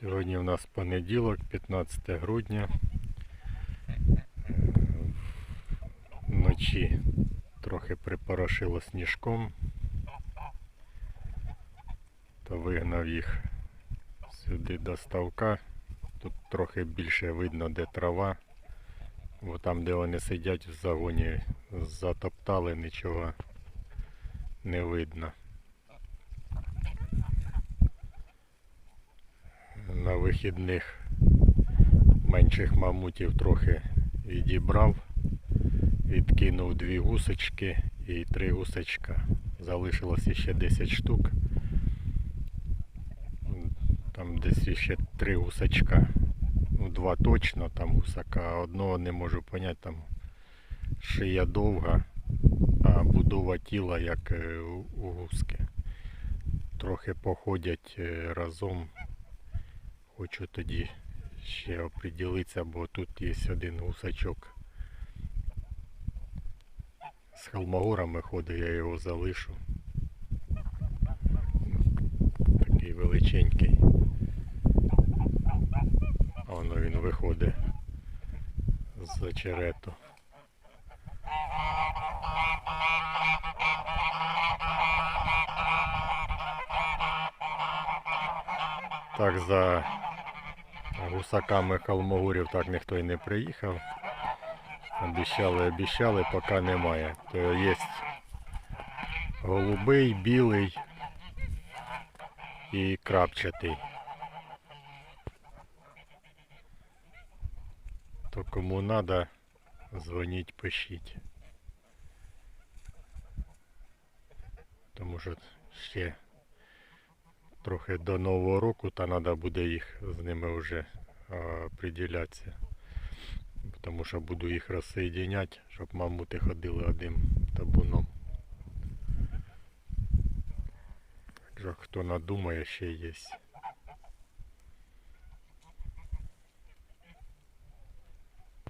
Сьогодні у нас понеділок, 15 грудня. Вночі трохи припорошило сніжком. То вигнав їх сюди до ставка. Тут трохи більше видно, де трава. Бо там, де вони сидять в загоні, затоптали, нічого не видно. Вихідних менших мамутів трохи відібрав, відкинув дві гусочки і три гусачка. Залишилося ще 10 штук. Там десь ще три гусачка. Ну, два точно там гусака, одного не можу поняти, там шия довга, а будова тіла як е, у у гуски. Трохи походять е, разом. Хочу тоді ще оприділитися, бо тут є один гусачок. З холмогорами ходить, я його залишу. Такий величенький. Воно він виходить з очерету. Так за гусаками холмогорів так ніхто й не приїхав. Обіщали, обіщали, поки немає. То є голубий, білий і крапчатий. То кому надо, дзвоніть, пишіть. Тому що ще трохи до Нового року, та треба буде їх з ними вже а, приділятися. Тому що буду їх розсоєдіняти, щоб мамути ходили одним табуном. Хто надумає, ще є.